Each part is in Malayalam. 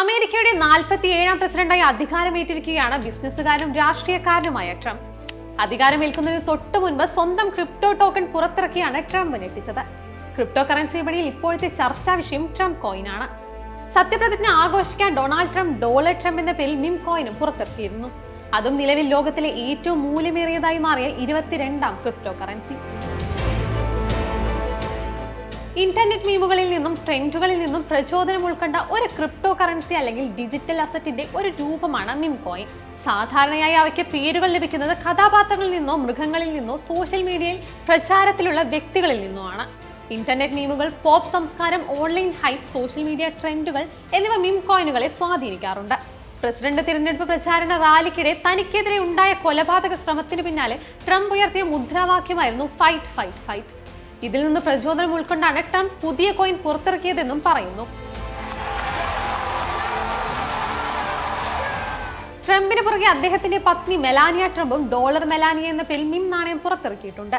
അമേരിക്കയുടെ നാൽപ്പത്തി ഏഴാം പ്രസിഡന്റായി അധികാരമേറ്റിരിക്കുകയാണ് ബിസിനസ്സുകാരും രാഷ്ട്രീയക്കാരനുമായ ട്രംപ്. അധികാരമേൽക്കുന്നതിന് തൊട്ടു മുൻപ് സ്വന്തം ക്രിപ്റ്റോ ടോക്കൺ പുറത്തിറക്കിയാണ് ട്രംപ് ഞെട്ടിച്ചത്. ക്രിപ്റ്റോ കറൻസി വിപണിയിൽ ഇപ്പോഴത്തെ ചർച്ചാ വിഷയം ട്രംപ് കോയിനാണ്. സത്യപ്രതിജ്ഞ ആഘോഷിക്കാൻ ഡൊണാൾഡ് ട്രംപ് ഡോളർ ട്രംപ് എന്ന പേരിൽ മിം കോയിനും പുറത്തിറക്കിയിരുന്നു അതും നിലവിൽ ലോകത്തിലെ ഏറ്റവും മൂല്യമേറിയതായി മാറിയ ഇരുപത്തിരണ്ടാം ക്രിപ്റ്റോ കറൻസി. ഇന്റർനെറ്റ് മീമുകളിൽ നിന്നും ട്രെൻഡുകളിൽ നിന്നും പ്രചോദനം ഉൾക്കൊണ്ട ഒരു ക്രിപ്റ്റോ കറൻസി അല്ലെങ്കിൽ ഡിജിറ്റൽ അസറ്റിന്റെ ഒരു രൂപമാണ് മിം കോയിൻ സാധാരണയായി അവയ്ക്ക് പേരുകൾ ലഭിക്കുന്നത് കഥാപാത്രങ്ങളിൽ നിന്നോ മൃഗങ്ങളിൽ നിന്നോ സോഷ്യൽ മീഡിയയിൽ പ്രചാരത്തിലുള്ള വ്യക്തികളിൽ നിന്നോ ആണ് ഇന്റർനെറ്റ് മീമുകൾ പോപ്പ് സംസ്കാരം ഓൺലൈൻ ഹൈപ്പ് സോഷ്യൽ മീഡിയ ട്രെൻഡുകൾ എന്നിവ മിം കോയിനുകളെ സ്വാധീനിക്കാറുണ്ട്. പ്രസിഡന്റ് തിരഞ്ഞെടുപ്പ് പ്രചാരണ റാലിക്കിടെ തനിക്കെതിരെ ഉണ്ടായ കൊലപാതക ശ്രമത്തിന് പിന്നാലെ ട്രംപ് ഉയർത്തിയ മുദ്രാവാക്യമായിരുന്നു ഫൈറ്റ് ഫൈറ്റ് ഫൈറ്റ് ഇതിൽ നിന്ന് പ്രചോദനം ഉൾക്കൊണ്ടാണ് ട്രംപ് പുതിയ കോയിൻ പുറത്തിറക്കിയതെന്നും പറയുന്നു. ട്രംപിന് പുറകെ അദ്ദേഹത്തിന്റെ പത്നി മെലാനിയ ട്രംപും ഡോളർ മെലാനിയ എന്ന പേരിൽ മിം നാണയം പുറത്തിറക്കിയിട്ടുണ്ട്.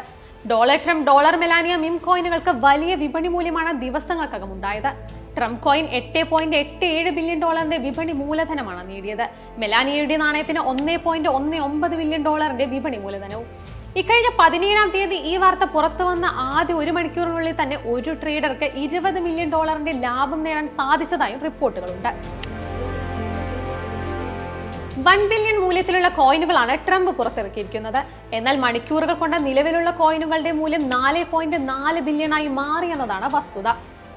Dollar Trump dollar Melania meme കോയിനുകൾക്ക് വലിയ വിപണി മൂല്യമാണ് ദിവസങ്ങൾക്കകം ഉണ്ടായത്. ട്രംപ് കോയിൻ എട്ട് പോയിന്റ് എട്ട് ഏഴ് ബില്യൺ ഡോളറിന്റെ വിപണി മൂലധനമാണ് നേടിയത്. മെലാനിയയുടെ നാണയത്തിന് ഒന്ന് പോയിന്റ് ഒന്ന് ഒമ്പത് ബില്യൺ ഡോളറിന്റെ വിപണി മൂലധനവും ഇക്കഴിഞ്ഞ പതിനേഴാം തീയതി ഈ വാർത്ത പുറത്തു വന്ന ആദ്യ ഒരു മണിക്കൂറിനുള്ളിൽ തന്നെ ഒരു ട്രേഡർക്ക് ഇരുപത് മില്യൺ ഡോളറിന്റെ ലാഭം നേടാൻ സാധിച്ചതായും റിപ്പോർട്ടുകളുണ്ട്. വൺ ബില്യൺ മൂല്യത്തിലുള്ള കോയിനുകളാണ് ട്രംപ് പുറത്തിറക്കിയിരിക്കുന്നത്. എന്നാൽ മണിക്കൂറുകൾ കൊണ്ട് നിലവിലുള്ള കോയിനുകളുടെ മൂല്യം നാല് പോയിന്റ് നാല് ബില്യണായി മാറിയെന്നതാണ് വസ്തുത.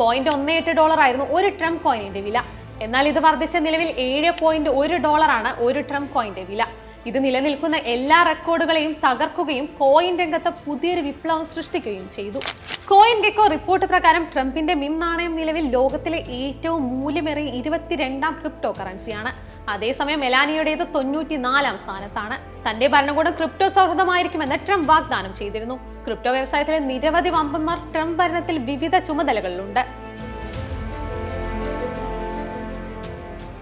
പോയിന്റ് ഒന്ന് എട്ട് ഡോളർ ആയിരുന്നു ഒരു ട്രംപ് കോയിനിന്റെ വില. എന്നാൽ ഇത് വർദ്ധിച്ച നിലവിൽ ഏഴ് പോയിന്റ് ഒരു ഡോളറാണ് ഒരു ട്രംപ് കോയിന്റെ വില. ഇത് നിലനിൽക്കുന്ന എല്ലാ റെക്കോർഡുകളെയും തകർക്കുകയും കോയിൻ രംഗത്ത് പുതിയൊരു വിപ്ലവം സൃഷ്ടിക്കുകയും ചെയ്തു. കോയിൻ ഗെക്കോ റിപ്പോർട്ട് പ്രകാരം ട്രംപിന്റെ മിം നാണയം നിലവിൽ ലോകത്തിലെ ഏറ്റവും മൂല്യമേറിയ ഇരുപത്തിരണ്ടാം ക്രിപ്റ്റോ കറൻസിയാണ് അതേസമയം മെലാനിയുടേത് തൊണ്ണൂറ്റിനാലാം സ്ഥാനത്താണ്. തന്റെ ഭരണകൂടം ക്രിപ്റ്റോ സൗഹൃദമായിരിക്കുമെന്ന് ട്രംപ് വാഗ്ദാനം ചെയ്തിരുന്നു. ക്രിപ്റ്റോ വ്യവസായത്തിലെ നിരവധി വമ്പന്മാർ ട്രംപ് ഭരണത്തിൽ വിവിധ ചുമതലകളിലുണ്ട്.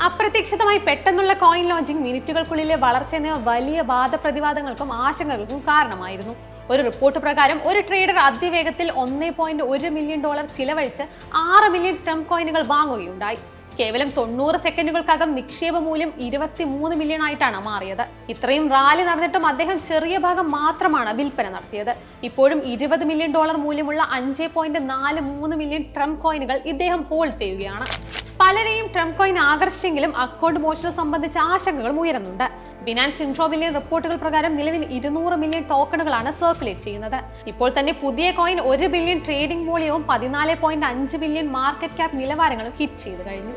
അപ്രതീക്ഷിതമായി പെട്ടെന്നുള്ള കോയിൻ ലോഞ്ചിങ് മിനിറ്റുകൾക്കുള്ളിലെ വളർച്ച എന്നിവ വലിയ വാദപ്രതിവാദങ്ങൾക്കും ആശങ്കകൾക്കും കാരണമായിരുന്നു. ഒരു റിപ്പോർട്ട് പ്രകാരം ഒരു ട്രേഡർ അതിവേഗത്തിൽ ഒന്നേ പോയിന്റ് ഒരു മില്യൺ ഡോളർ ചിലവഴിച്ച് ആറ് മില്യൺ ട്രംപ് കോയിനുകൾ വാങ്ങുകയുണ്ടായി. കേവലം തൊണ്ണൂറ് സെക്കൻഡുകൾക്കകം നിക്ഷേപ മൂല്യം ഇരുപത്തി മൂന്ന് മില്യൺ ആയിട്ടാണ് മാറിയത്. ഇത്രയും റാലി നടന്നിട്ടും അദ്ദേഹം ചെറിയ ഭാഗം മാത്രമാണ് വിൽപ്പന നടത്തിയത്. ഇപ്പോഴും ഇരുപത് മില്യൺ ഡോളർ മൂല്യമുള്ള അഞ്ച് മില്യൺ ട്രംപ് കോയിനുകൾ ഇദ്ദേഹം ഹോൾഡ് ചെയ്യുകയാണ്. പലരെയും ട്രംപ് കോയിൻ ആകർഷിച്ചെങ്കിലും അക്കൗണ്ട് മോഷണം സംബന്ധിച്ച ആശങ്കകളും ഉയരുന്നുണ്ട്. ബിനാൻസ് ഇൻട്രോബില്യൻ റിപ്പോർട്ടുകൾ പ്രകാരം നിലവിൽ ഇരുന്നൂറ് മില്യൺ ടോക്കണുകളാണ് സർക്കുലേറ്റ് ചെയ്യുന്നത്. ഇപ്പോൾ തന്നെ പുതിയ കോയിൻ ഒരു ബില്യൺ ട്രേഡിംഗ് വോളിയവും പതിനാല് പോയിന്റ് അഞ്ച് ബില്യൺ മാർക്കറ്റ് ക്യാപ് നിലവാരങ്ങളും ഹിറ്റ് ചെയ്തു കഴിഞ്ഞു.